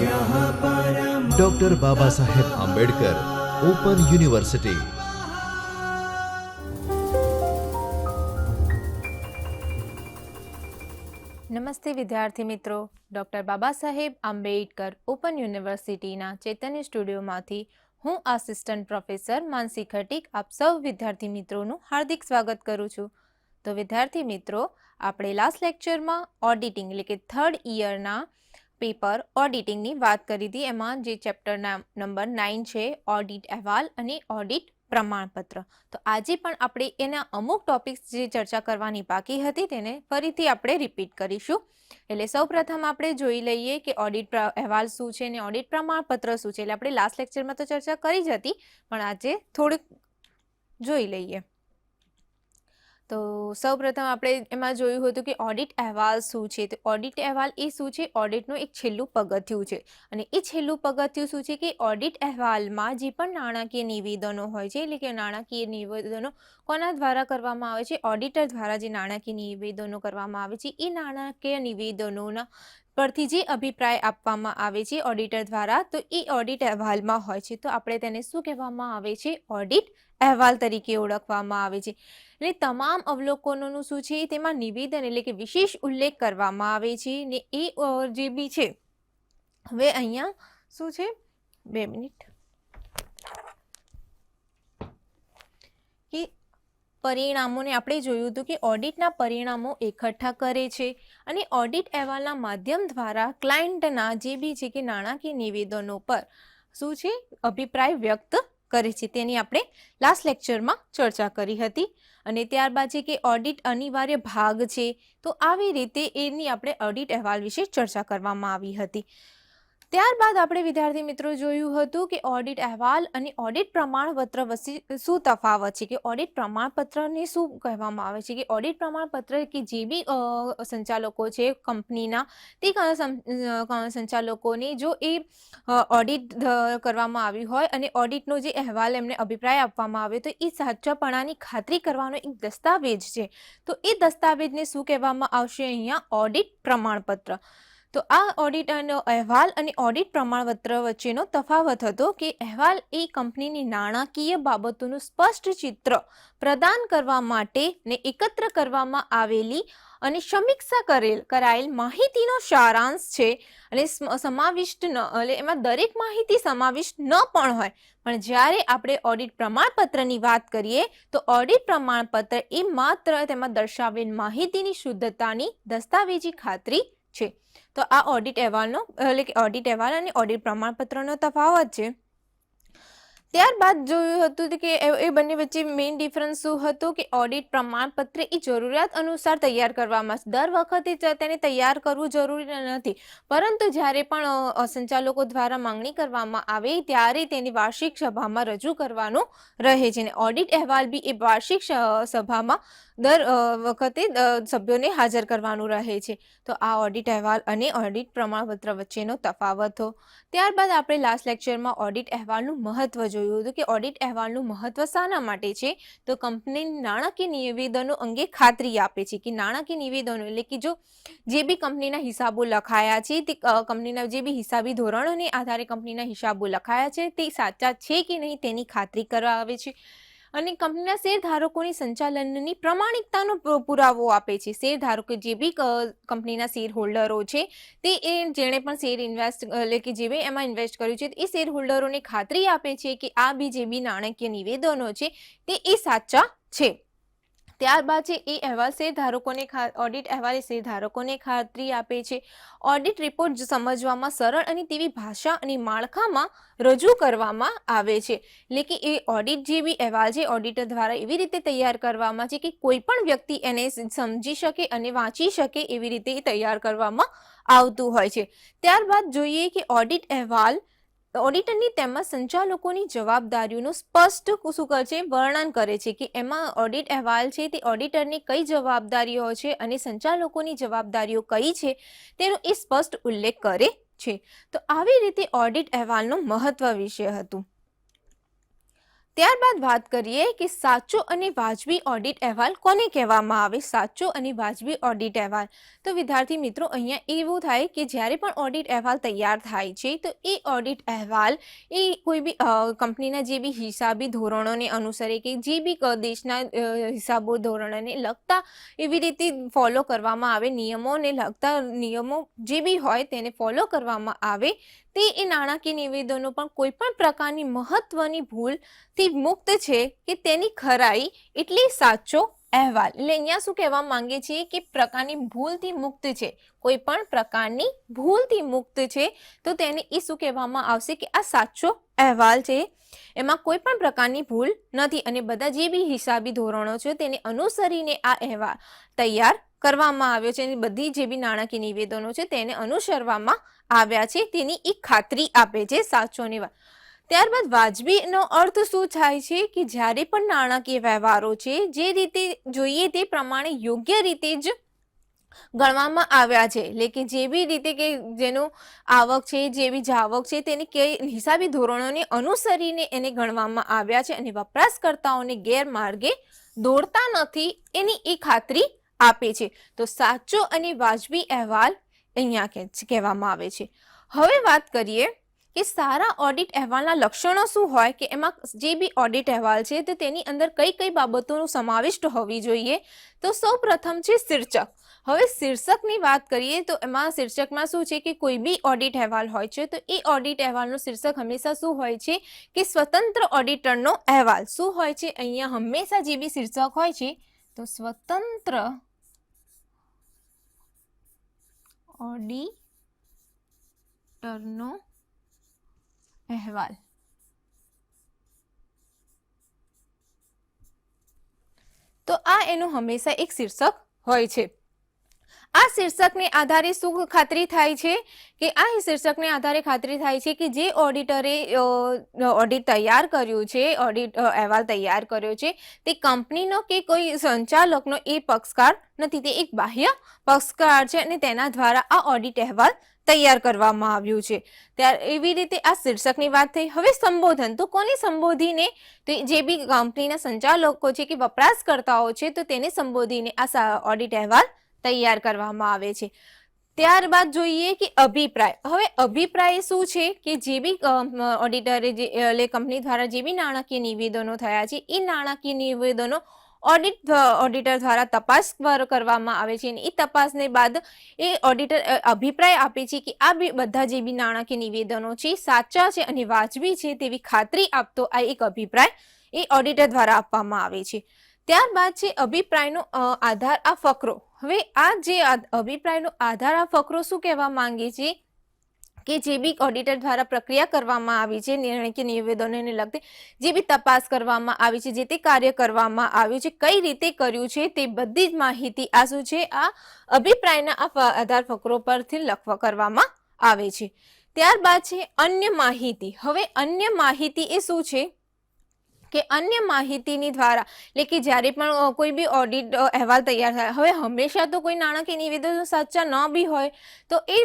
Doctor Baba Saheb Ambedkar open university નમસ્તે વિદ્યાર્થી મિત્રો. ડૉક્ટર બાબા સાહેબ આંબેડકર ઓપન યુનિવર્સિટીના ચૈતન્ય સ્ટુડિયોમાંથી હું આસિસ્ટન્ટ પ્રોફેસર માનસી ખટીક આપ સૌ વિદ્યાર્થી મિત્રોનું હાર્દિક સ્વાગત કરું છું. તો વિદ્યાર્થી મિત્રો, આપણે લાસ્ટ લેક્ચરમાં ઓડિટિંગ એટલે કે થર્ડ ઇયરના પેપર, ઓડિટિંગની વાત કરી હતી. એમાં જે ચેપ્ટરના નંબર નાઇન છે, ઓડિટ અહેવાલ અને ઓડિટ પ્રમાણપત્ર. તો આજે પણ આપણે એના અમુક ટોપિક્સ જે ચર્ચા કરવાની બાકી હતી તેને ફરીથી આપણે રિપીટ કરીશું. એટલે સૌપ્રથમ આપણે જોઈ લઈએ કે ઓડિટ અહેવાલ શું છે અને ઓડિટ પ્રમાણપત્ર શું છે. એટલે આપણે લાસ્ટ લેક્ચરમાં તો ચર્ચા કરી જ હતી, પણ આજે થોડુંક જોઈ લઈએ. તો સૌપ્રથમ આપણે એમાં જોયું હતું કે ઓડિટ અહેવાલ શું છે? તો ઓડિટ અહેવાલ એ શું છે? ઓડિટનું એક છેલ્લું પગથિયું છે. અને એ છેલ્લું પગથિયું શું છે કે ઓડિટ અહેવાલમાં જે પણ નાણાકીય નિવેદનો હોય છે, એટલે કે નાણાકીય નિવેદનો કોના દ્વારા કરવામાં આવે છે? ઓડિટર દ્વારા જે નાણાકીય નિવેદનો કરવામાં આવે છે, એ નાણાકીય નિવેદનોના પરથી જે અભિપ્રાય આપવામાં આવે છે ઓડિટર દ્વારા, તો એ ઓડિટ અહેવાલમાં હોય છે. તો આપણે તેને શું કહેવામાં આવે છે? ઓડિટ અહેવાલ તરીકે ઓળખવામાં આવે છે. એટલે તમામ અવલોકનોનું શું છે તેમાં નિવેદન એટલે કે વિશેષ ઉલ્લેખ કરવામાં આવે છે ને એ જે બી છે. હવે અહીંયા શું છે? બે મિનિટ. કે પરિણામોને આપણે જોયું હતું કે ઓડિટના પરિણામો એકઠા કરે છે અને ઓડિટ અહેવાલના માધ્યમ દ્વારા ક્લાયન્ટના જે બી છે કે નાણાકીય નિવેદનો પર શું છે? અભિપ્રાય વ્યક્ત કરે છે. તેની આપણે લાસ્ટ લેક્ચરમાં ચર્ચા કરી હતી. અને ત્યારબાદ છે કે ઓડિટ અનિવાર્ય ભાગ છે. તો આવી રીતે એની આપણે ઓડિટ અહેવાલ વિશે ચર્ચા કરવામાં આવી હતી. ત્યારબાદ આપણે વિદ્યાર્થી મિત્રો જોયું હતું કે ઓડિટ અહેવાલ અને ઓડિટ પ્રમાણપત્ર વચ્ચે શું તફાવત છે કે ઓડિટ પ્રમાણપત્રને શું કહેવામાં આવે છે કે ઓડિટ પ્રમાણપત્ર કે જે બી સંચાલકો છે કંપનીના તે સંચાલકોને જો એ ઓડિટ કરવામાં આવ્યું હોય અને ઓડિટનો જે અહેવાલ એમને અભિપ્રાય આપવામાં આવે તો એ સાચાપણાની ખાતરી કરવાનો એક દસ્તાવેજ છે. તો એ દસ્તાવેજને શું કહેવામાં આવશે અહીંયા? ઓડિટ પ્રમાણપત્ર. તો આ ઓડિટ અને અહેવાલ અને ઓડિટ પ્રમાણપત્ર વચ્ચેનો તફાવત હતો કે અહેવાલ એ કંપનીની નાણાકીય બાબતોનું સ્પષ્ટ ચિત્ર પ્રદાન કરવા માટે ને એકત્ર કરવામાં આવેલી અને સમીક્ષા કરેલ, કરાયેલ માહિતીનો સારાંશ છે. અને સ્મ- સમાવિષ્ટ ન, એટલે એમાં દરેક માહિતી સમાવિષ્ટ ન પણ હોય. પણ જ્યારે આપણે ઓડિટ પ્રમાણપત્રની વાત કરીએ, તો ઓડિટ પ્રમાણપત્ર એ માત્ર તેમાં દર્શાવેલ માહિતીની શુદ્ધતાની દસ્તાવેજી ખાતરી છે. તો આ ઓડિટ અહેવાલનો એટલે કે ઓડિટ અહેવાલ અને ઓડિટ પ્રમાણપત્રનો તફાવત છે. ત્યારબાદ જોયું હતું કે એ બંને વચ્ચે મેઇન ડિફરન્સ શું હતું કે ઓડિટ પ્રમાણપત્ર એ જરૂરિયાત અનુસાર તૈયાર કરવામાં, દર વખતે તેને તૈયાર કરવું જરૂરી નથી. પરંતુ જ્યારે પણ સંચાલકો દ્વારા માંગણી કરવામાં આવે ત્યારે તેની વાર્ષિક સભામાં રજૂ કરવાનું રહે છે. અને ઓડિટ અહેવાલ બી એ વાર્ષિક સભામાં દર વખતે સભ્યોને હાજર કરવાનું રહે છે. તો આ ઓડિટ અહેવાલ અને ઓડિટ પ્રમાણપત્ર વચ્ચેનો તફાવત ત્યારબાદ આપણે લાસ્ટ લેક્ચરમાં ઓડિટ અહેવાલનું મહત્વ જોયું હતું કે ઓડિટ અહેવાલનું મહત્વ શાના માટે છે? તો કંપની નાણાકીય નિવેદનો અંગે ખાતરી આપે છે કે નાણાકીય નિવેદનો એટલે કે જો જે બી કંપનીના હિસાબો લખાયા છે તે કંપનીના જે બી હિસાબી ધોરણોને આધારે કંપનીના હિસાબો લખાયા છે તે સાચા છે કે નહીં તેની ખાતરી કરવા આવે છે? અને કંપનીના શેરધારકોની સંચાલનની પ્રમાણિકતાનો પુરાવો આપે છે. શેરધારકો જે બી કંપનીના શેર હોલ્ડરો છે, તે એ જેણે પણ શેર ઇન્વેસ્ટ, એટલે કે જે બી એમાં ઇન્વેસ્ટ કર્યું છે, એ શેર હોલ્ડરોને ખાતરી આપે છે કે આ બી જે બી નાણાકીય નિવેદનો છે, તે એ સાચા છે. ત્યારબાદ છે, એ અહેવાલ શેરધારકોને ઓડિટ અહેવાલ શેરધારકોને ખાતરી આપે છે. ઓડિટ રિપોર્ટ સમજવામાં સરળ અને તેવી ભાષા અને માળખામાં રજૂ કરવામાં આવે છે. એટલે કે એ ઓડિટ જે બી અહેવાલ છે ઓડિટર દ્વારા એવી રીતે તૈયાર કરવામાં છે કે કોઈ પણ વ્યક્તિ એને સમજી શકે અને વાંચી શકે એવી રીતે તૈયાર કરવામાં આવતું હોય છે. ત્યારબાદ જોઈએ કે ઓડિટ અહેવાલ ઓડિટરની તેમજ સંચાલકોની જવાબદારીઓનું સ્પષ્ટ શું કરે છે, વર્ણન કરે છે કે એમાં ઓડિટ અહેવાલ છે, તે ઓડિટરની કઈ જવાબદારીઓ છે અને સંચાલકોની જવાબદારીઓ કઈ છે, તેનો એ સ્પષ્ટ ઉલ્લેખ કરે છે. તો આવી રીતે ઓડિટ અહેવાલનું મહત્વ વિશે હતું. ત્યારબાદ વાત કરીએ કે સાચો અને વાજબી ઓડિટ અહેવાલ કોને કહેવામાં આવે? સાચો અને વાજબી ઓડિટ અહેવાલ. તો વિદ્યાર્થી મિત્રો, અહીંયા એવું થાય કે જ્યારે પણ ઓડિટ અહેવાલ તૈયાર થાય છે, તો એ ઓડિટ અહેવાલ એ કોઈ બી કંપનીના જે બી હિસાબી ધોરણોને અનુસરે કે જે બી દેશના હિસાબો ધોરણોને લગતા એવી રીતે ફોલો કરવામાં આવે, નિયમોને લગતા નિયમો જે બી હોય તેને ફોલો કરવામાં આવે તે એ નાણાકીય નિવેદનો પણ કોઈ પણ પ્રકારની મહત્વની ભૂલથી મુક્ત છે કે તેની ખરાઈ એટલે સાચો અહેવાલ. એટલે અહીંયા શું કહેવા માંગે છે કે પ્રકારની ભૂલથી મુક્ત છે, કોઈ પણ પ્રકારની ભૂલથી મુક્ત છે, તો તેને એ શું કહેવામાં આવશે કે આ સાચો અહેવાલ છે. એમાં કોઈ પણ પ્રકારની ભૂલ નથી અને બધા જે બી હિસાબી ધોરણો છે તેને અનુસરીને આ અહેવાલ તૈયાર કરવામાં આવ્યો છે. અને બધી જે બી નાણાકીય નિવેદનો છે તેને અનુસરવામાં આવ્યા છે. તેની એક ખાતરી આપે છે સાચોની વાત ત્યારબાદ વાજબીનો અર્થ શું થાય છે કે જ્યારે પણ નાણાકીય વ્યવહારો છે, જે રીતે જોઈએ તે પ્રમાણે યોગ્ય રીતે જ ગણવામાં આવ્યા છે. એટલે કે જે બી રીતે કે જેનું આવક છે, જે બી જાવક છે તેની કે હિસાબી ધોરણોને અનુસરીને એને ગણવામાં આવ્યા છે અને વપરાશકર્તાઓને ગેરમાર્ગે દોડતા નથી એની એ ખાતરી આપે છે. તો સાચો અને વાજબી અહેવાલ અહીંયા કહે- કહેવામાં આવે છે. હવે વાત કરીએ કે સારા ઓડિટ અહેવાલના લક્ષણો શું હોય કે એમાં જે બી ઓડિટ અહેવાલ છે તો તેની અંદર કઈ કઈ બાબતોનું સમાવિષ્ટ હોવી જોઈએ. તો સૌ પ્રથમ છે શીર્ષક. હવે શીર્ષકની વાત કરીએ તો એમાં શીર્ષકમાં શું છે કે કોઈ બી ઓડિટ અહેવાલ હોય છે તો એ ઓડિટ અહેવાલનું શીર્ષક હંમેશા શું હોય છે કે સ્વતંત્ર ઓડિટરનો અહેવાલ. શું હોય છે? અહીંયા હંમેશા જે બી શીર્ષક હોય છે તો સ્વતંત્ર ઓડિટરનો અહેવાલ. તો આ એનું હંમેશા એક શીર્ષક હોય છે. આ શીર્ષકને આધારે શું ખાતરી થાય છે? કે આ શીર્ષકને આધારે ખાતરી થાય છે કે જે ઓડિટરે ઓડિટ તૈયાર કર્યું છે ઓડિટ અહેવાલ તૈયાર કર્યો છે, તે કંપનીનો કે કોઈ સંચાલકનો એ પક્ષકાર નથી, તે એક બાહ્ય પક્ષકાર છે અને તેના દ્વારા આ ઓડિટ અહેવાલ તૈયાર કરવામાં આવ્યું છે. ત્યારે, એવી રીતે આ શીર્ષકની વાત થઈ. હવે સંબોધન. તો કોને સંબોધીને? તો જે બી કંપનીના સંચાલકો છે કે વપરાશકર્તાઓ છે, તો તેને સંબોધીને આ ઓડિટ અહેવાલ તૈયાર કરવામાં આવે છે. ત્યારબાદ જોઈએ કે અભિપ્રાય. હવે અભિપ્રાય શું છે કે જે બી ઓડિટરે જે, એટલે કંપની દ્વારા જે બી નાણાકીય નિવેદનો થયા છે, એ નાણાકીય નિવેદનો ઓડિટ ઓડિટર દ્વારા તપાસ કરવામાં આવે છે અને એ તપાસને બાદ એ ઓડિટર અભિપ્રાય આપે છે કે આ બધા જે બી નાણાકીય નિવેદનો છે સાચા છે અને વાજબી છે તેવી ખાતરી આપતો આ એક અભિપ્રાય એ ઓડિટર દ્વારા આપવામાં આવે છે. ત્યારબાદ છે અભિપ્રાયનો આધાર આ ફકરો. હવે આ જે અભિપ્રાયનો આધાર આ ફકરો શું કહેવા માંગે છે? કે જે બી ઓડિટર દ્વારા પ્રક્રિયા કરવામાં આવી છે નિર્ણય કે નિવેદનોને લગતી જે બી તપાસ કરવામાં આવી છે, જે તે કાર્ય કરવામાં આવ્યું છે, કઈ રીતે કર્યું છે, તે બધી જ માહિતી આ શું છે? આ અભિપ્રાયના આ આધાર ફકરો પરથી લખવા કરવામાં આવે છે. ત્યારબાદ છે અન્ય માહિતી. હવે અન્ય માહિતી એ શું છે? કે અન્ય માહિતીની દ્વારા. એટલે કે જ્યારે પણ કોઈ બી ઓડિટ અહેવાલ તૈયાર થાય, હવે હંમેશા તો કોઈ નાણાકીય નિવેદનો સાચા ન બી હોય, તો એ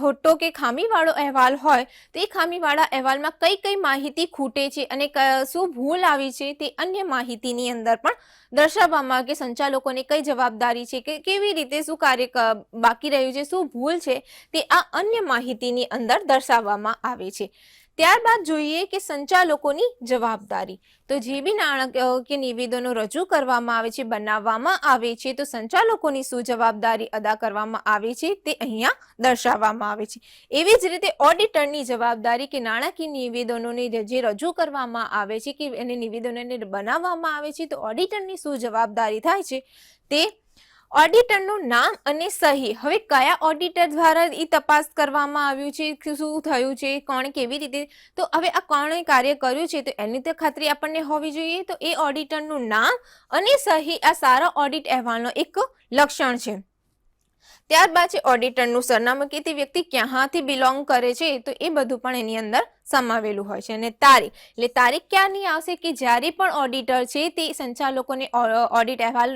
ખોટો કે ખામીવાળો અહેવાલ હોય, તો એ ખામીવાળા અહેવાલમાં કઈ કઈ માહિતી ખૂટે છે અને શું ભૂલ આવી છે તે અન્ય માહિતીની અંદર પણ દર્શાવવામાં કે સંચાલકોને કઈ જવાબદારી છે, કે કેવી રીતે શું કાર્ય બાકી રહ્યું છે, શું ભૂલ છે તે આ અન્ય માહિતીની અંદર દર્શાવવામાં આવે છે. ત્યારબાદ જોઈએ કે સંચાલકોની જવાબદારી. તો જે બી નાણાકીય નિવેદનો રજૂ કરવામાં આવે છે, બનાવવામાં આવે છે, તો સંચાલકોની શું જવાબદારી અદા કરવામાં આવે છે, તે અહીંયા દર્શાવવામાં આવે છે. એવી જ રીતે ઓડિટરની જવાબદારી કે નાણાકીય નિવેદનોને જે રજૂ કરવામાં આવે છે, કે એને નિવેદનોને બનાવવામાં આવે છે, તો ઓડિટરની શું જવાબદારી થાય છે, તે ઓડિટરનું નામ અને સહી. હવે કયા ઓડિટર દ્વારા એ તપાસ કરવામાં આવ્યું છે? શું થયું છે? કોણે કેવી રીતે? તો હવે આ કોણે કાર્ય કર્યું છે? તો એની તો ખાતરી આપણને હોવી જોઈએ. તો એ ઓડિટરનું નામ અને સહી આ સારા ઓડિટ અહેવાલનો એક લક્ષણ છે. ત્યારબાદ છે ઓડિટરનું સરનામું કે તે વ્યક્તિ ક્યાંથી બિલોંગ કરે છે તો એ બધું પણ એની અંદર સમાવેલું હોય છે. અને તારીખ, એટલે તારીખ ક્યારની આવશે કે જ્યારે પણ ઓડિટર છે તે સંચાલકોને ઓડિટ અહેવાલ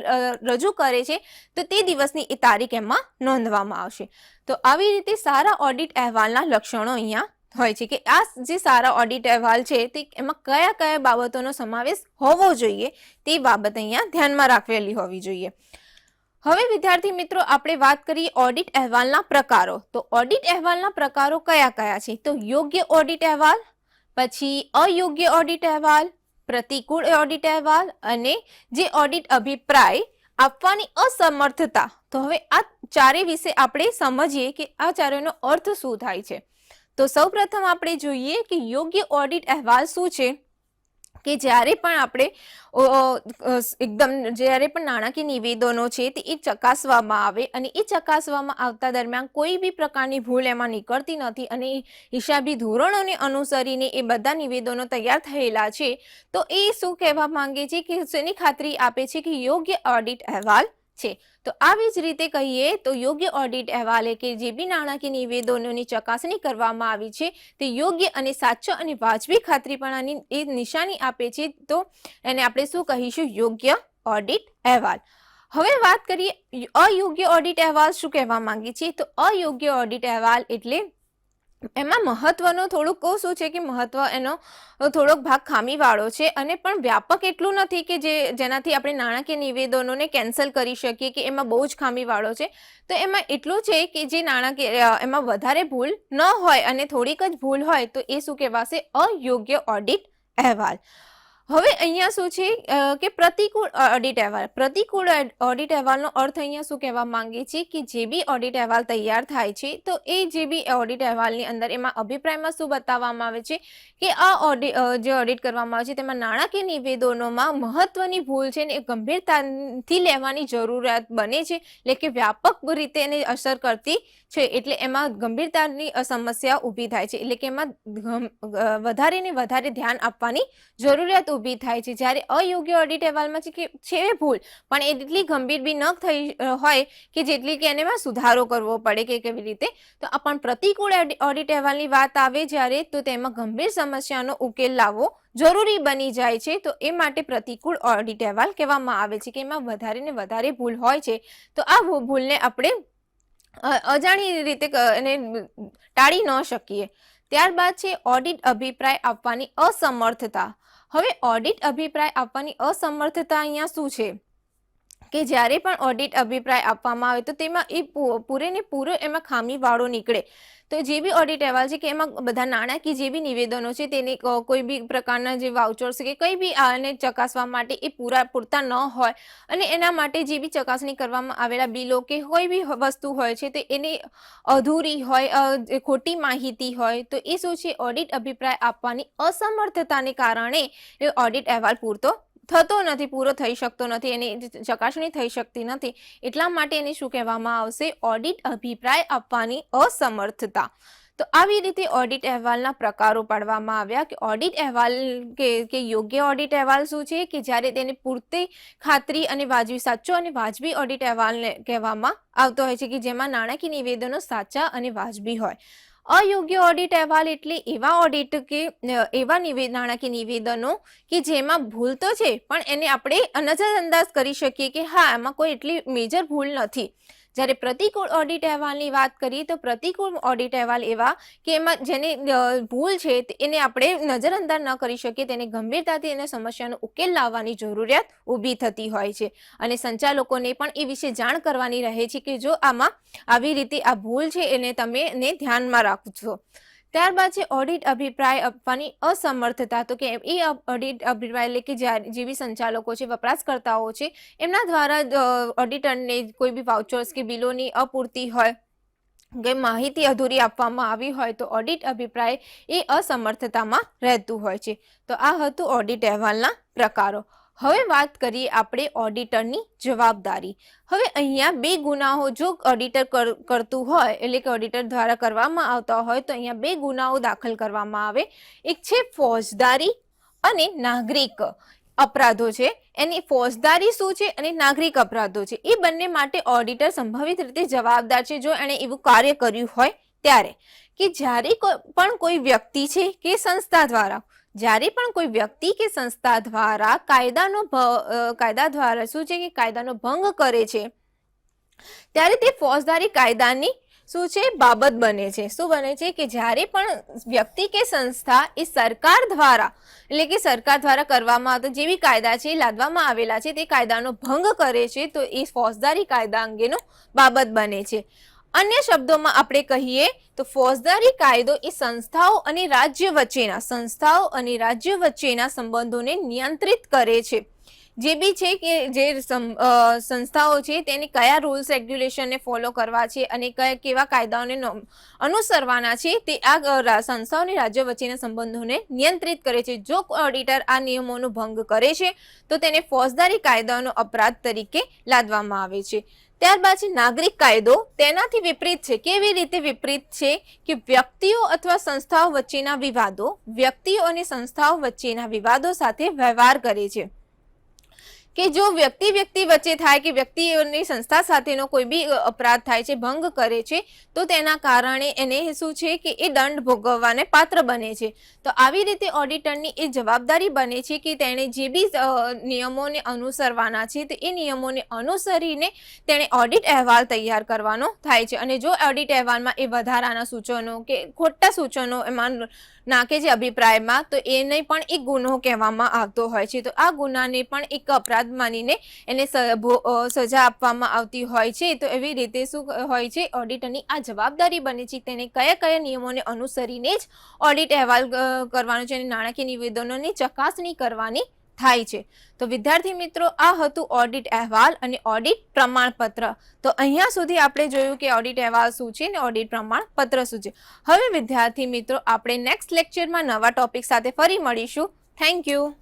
રજૂ કરે છે તો તે દિવસની એ તારીખ એમાં નોંધવામાં આવશે. તો આવી રીતે સારા ઓડિટ અહેવાલના લક્ષણો અહીંયા હોય છે કે આ જે સારા ઓડિટ અહેવાલ છે તે એમાં કયા કયા બાબતોનો સમાવેશ હોવો જોઈએ તે બાબત અહીંયા ધ્યાનમાં રાખવેલી હોવી જોઈએ. હવે વિદ્યાર્થી મિત્રો, આપણે વાત કરીએ ઓડિટ અહેવાલના પ્રકારો. તો ઓડિટ અહેવાલના પ્રકારો કયા કયા છે? તો યોગ્ય ઓડિટ અહેવાલ, પછી અયોગ્ય ઓડિટ અહેવાલ, પ્રતિકૂળ ઓડિટ અહેવાલ અને જે ઓડિટ અભિપ્રાય આપવાની અસમર્થતા. તો હવે આ ચારે વિશે આપણે સમજીએ કે આ ચારેનો અર્થ શું થાય છે. તો સૌપ્રથમ આપણે જોઈએ કે યોગ્ય ઓડિટ અહેવાલ શું છે? કે જ્યારે પણ આપણે એકદમ જ્યારે પણ નાણાકીય નિવેદનો છે તે એ ચકાસવામાં આવે અને એ ચકાસવામાં આવતા દરમિયાન કોઈ બી પ્રકારની ભૂલ એમાં નીકળતી નથી અને હિસાબી ધોરણોને અનુસરીને એ બધા નિવેદનો તૈયાર થયેલા છે, તો એ શું કહેવા માંગે છે કે શેની ખાતરી આપે છે કે યોગ્ય ઓડિટ અહેવાલ છે. તો આવી જ રીતે કહીએ તો યોગ્ય ઓડિટ અહેવાલે કે જે બી નાણાકીય નિવેદનોની ચકાસણી કરવામાં આવી છે તે યોગ્ય અને સાચો અને વાજબી ખાતરીપણાની એ નિશાની આપે છે તો એને આપણે શું કહીશું? યોગ્ય ઓડિટ અહેવાલ. હવે વાત કરીએ અયોગ્ય ઓડિટ અહેવાલ શું કહેવા માંગે છે? તો અયોગ્ય ઓડિટ અહેવાલ એટલે એમાં મહત્વનો થોડુંક કહું શું છે કે મહત્વ એનો થોડોક ભાગ ખામીવાળો છે અને પણ વ્યાપક એટલું નથી કે જે જેનાથી આપણે નાણાકીય નિવેદનોને કેન્સલ કરી શકીએ કે એમાં બહુ જ ખામીવાળો છે. તો એમાં એટલું છે કે જે નાણાકીય એમાં વધારે ભૂલ ન હોય અને થોડીક જ ભૂલ હોય તો એ શું કહેવાશે? અયોગ્ય ઓડિટ અહેવાલ. હવે અહીંયા શું છે? કે પ્રતિકૂળ ઓડિટ અહેવાલ. પ્રતિકૂળ ઓડિટ અહેવાલનો અર્થ અહીંયા શું કહેવા માંગે છે? કે જે બી ઓડિટ અહેવાલ તૈયાર થાય છે, તો એ જે બી ઓડિટ અહેવાલની અંદર એમાં અભિપ્રાયમાં શું બતાવવામાં આવે છે? કે આ ઓડિટ જે ઓડિટ કરવામાં આવે છે, તેમાં નાણાકીય નિવેદનોમાં મહત્વની ભૂલ છે ને એ ગંભીરતાથી લેવાની જરૂરિયાત બને છે, એટલે કે વ્યાપક રીતે એને અસર કરતી છે, એટલે એમાં ગંભીરતાની સમસ્યા ઊભી થાય છે, એટલે કે એમાં વધારે ને વધારે ધ્યાન આપવાની જરૂરિયાત ઊભી થાય છે. જ્યારે અયોગ્ય ઓડિટ અહેવાલમાં છે કે છે ભૂલ, પણ એટલી ગંભીર બી ન થઈ હોય કે જેટલી કે એનેમાં સુધારો કરવો પડે કે કેવી રીતે, તો પણ પ્રતિકૂળ ઓડિ- ઓડિટ અહેવાલની વાત આવે જ્યારે, તો તેમાં ગંભીર સમસ્યાનો ઉકેલ લાવવો જરૂરી બની જાય છે. તો એ માટે પ્રતિકૂળ ઓડિટ અહેવાલ કહેવામાં આવે છે કે એમાં વધારે ને વધારે ભૂલ હોય છે. તો આ ભૂલને આપણે અજાણી રીતે એને ટાળી ન શકીએ. ત્યારબાદ છે ઓડિટ અભિપ્રાય આપવાની અસમર્થતા. હવે ઓડિટ અભિપ્રાય આપવાની અસમર્થતા અહીંયા શું છે? કે જ્યારે પણ ઓડિટ અભિપ્રાય આપવામાં આવે તો તેમાં એ પૂરે પૂરો એમાં ખામીવાળો નીકળે. તો જે બી ઓડિટ અહેવાલ છે કે એમાં બધા નાણાકીય જે બી નિવેદનો છે તેને કોઈ બી પ્રકારના જે વાઉચર્સ કે કંઈ બી આને ચકાસવા માટે એ પૂરા, પૂરતા ન હોય અને એના માટે જે બી ચકાસણી કરવામાં આવેલા બિલો કે કોઈ બી વસ્તુ હોય છે તો એની અધૂરી હોય ખોટી માહિતી હોય તો એ શું છે? ઓડિટ અભિપ્રાય આપવાની અસમર્થતાને કારણે એ ઓડિટ અહેવાલ પૂરતો થતો નથી, પૂરો થઈ શકતો નથી, એની ચકાસણી થઈ શકતી નથી. એટલા માટે એને શું કહેવામાં આવશે? ઓડિટ અભિપ્રાય આપવાની અસમર્થતા. તો આવી રીતે ઓડિટ અહેવાલના પ્રકારો પાડવામાં આવ્યા કે ઓડિટ અહેવાલ કે કે યોગ્ય ઓડિટ અહેવાલ શું છે? કે જ્યારે તેને પૂરતી ખાતરી અને વાજબી, સાચો અને વાજબી ઓડિટ અહેવાલને કહેવામાં આવતો હોય છે કે જેમાં નાણાકીય નિવેદનો સાચા અને વાજબી હોય. અયોગ્ય ઓડિટ અહેવાલ એટલે એવા ઓડિટ કે એવા નિવે નાણાકીય નિવેદનો કે જેમાં ભૂલ તો છે, પણ એને આપણે નજરઅંદાજ કરી શકીએ કે હા, એમાં કોઈ એટલી મેજર ભૂલ નથી. જ્યારે પ્રતિકૂળ ઓડિટ અહેવાલની વાત કરીએ તો પ્રતિકૂળ ઓડિટ અહેવાલ એવા કે એમાં જેની ભૂલ છે એને આપણે નજરઅંદાજ ન કરી શકીએ, તેને ગંભીરતાથી એને સમસ્યાનો ઉકેલ લાવવાની જરૂરિયાત ઊભી થતી હોય છે. અને સંચાલકોને પણ એ વિશે જાણ કરવાની રહે છે કે જો આમાં આવી રીતે આ ભૂલ છે, એને તમે ધ્યાનમાં રાખજો. ત્યારબાદ છે ઓડિટ અભિપ્રાય આપવાની અસમર્થતા. તો કે એ ઓડિટ અભિપ્રાય એટલે કે જ્યારે જે સંચાલકો છે, વપરાશકર્તાઓ છે, એમના દ્વારા ઓડિટરને કોઈ બી વાઉચર્સ કે બિલોની અપૂરતી હોય કે માહિતી અધૂરી આપવામાં આવી હોય તો ઓડિટ અભિપ્રાય એ અસમર્થતામાં રહેતું હોય છે. તો આ હતું ઓડિટ અહેવાલના પ્રકારો. હવે વાત કરીએ આપણે ઓડિટરની જવાબદારી. હવે અહીંયા બે ગુનાઓ જો ઓડિટર કર- કરતું હોય, એટલે કે ઓડિટર દ્વારા કરવામાં આવતા હોય, તો અહીંયા બે ગુનાઓ દાખલ કરવામાં આવે. એક છે ફોજદારી અને નાગરિક અપરાધો છે. એની ફોજદારી શું છે અને નાગરિક અપરાધો છે? એ બંને માટે ઓડિટર સંભવિત રીતે જવાબદાર છે જો એણે એવું કાર્ય કર્યું હોય ત્યારે. કે જ્યારે પણ કોઈ વ્યક્તિ છે કે સંસ્થા દ્વારા જ્યારે પણ કોઈ વ્યક્તિ કે સંસ્થા દ્વારા કાયદાનો કાયદા દ્વારા શું છે કે કાયદાનો ભંગ કરે છે, ત્યારે તે ફોજદારી કાયદાની શું છે, બાબત બને છે. શું બને છે કે જ્યારે પણ વ્યક્તિ કે સંસ્થા એ સરકાર દ્વારા, એટલે કે સરકાર દ્વારા કરવામાં આવતા જેવી કાયદા છે, લાદવામાં આવેલા છે, તે કાયદાનો ભંગ કરે છે, તો એ ફોજદારી કાયદા અંગેનો બાબત બને છે. અન્ય શબ્દોમાં આપણે કહીએ તો ફોજદારી કાયદો એ સંસ્થાઓ અને રાજ્ય વચ્ચેના સંસ્થાઓ અને રાજ્ય વચ્ચેના સંબંધોને નિયંત્રિત કરે છે. જે બી છે કે જે સંસ્થાઓ છે તેને કયા રૂલ્સ રેગ્યુલેશનને ફોલો કરવા છે અને કયા, કેવા કાયદાઓને અનુસરવાના છે તે આ સંસ્થાઓ અને રાજ્ય વચ્ચેના સંબંધોને નિયંત્રિત કરે છે. જો ઓડિટર આ નિયમોનો ભંગ કરે છે તો તેને ફોજદારી કાયદાનો અપરાધ તરીકે લાદવામાં આવે છે. ત્યારબાદ છે નાગરિક કાયદો, તેનાથી વિપરીત છે. કેવી રીતે વિપરીત છે કે વ્યક્તિઓ અથવા સંસ્થાઓ વચ્ચેના વિવાદો વ્યક્તિઓ અને સંસ્થાઓ વચ્ચેના વિવાદો સાથે વ્યવહાર કરે છે? કે જો વ્યક્તિ વ્યક્તિ વચ્ચે થાય કે વ્યક્તિઓની સંસ્થા સાથેનો કોઈ બી અપરાધ થાય છે, ભંગ કરે છે, તો તેના કારણે એને શું છે કે એ દંડ ભોગવવાને પાત્ર બને છે. તો આવી રીતે ઓડિટરની એ જવાબદારી બને છે કે તેણે જે બી નિયમોને અનુસરવાના છે, તો એ નિયમોને અનુસરીને તેણે ઓડિટ અહેવાલ તૈયાર કરવાનો થાય છે. અને જો ઓડિટ અહેવાલમાં એ વધારાના સૂચનો કે ખોટા સૂચનો એમાં નાખે છે અભિપ્રાયમાં, તો એને પણ એક ગુનો કહેવામાં આવતો હોય છે. તો આ ગુનાને પણ એક અપરાધ માનીને એને સજા આપવામાં આવતી હોય છે. તો એવી રીતે શું હોય છે? ઓડિટરની આ જવાબદારી બને છે. તેને કયા કયા નિયમોને અનુસરીને જ ઓડિટ અહેવાલ કરવાનો છે અને નાણાકીય નિવેદનોની ચકાસણી કરવાની થાય છે. તો વિદ્યાર્થી મિત્રો, આ હતું ઓડિટ અહેવાલ અને ઓડિટ પ્રમાણપત્ર. તો અહીંયા સુધી આપણે જોયું કે ઓડિટ અહેવાલ શું છે અને ઓડિટ પ્રમાણપત્ર શું છે. હવે વિદ્યાર્થી મિત્રો, આપણે નેક્સ્ટ લેક્ચરમાં નવા ટોપિક સાથે ફરી મળીશું. Thank you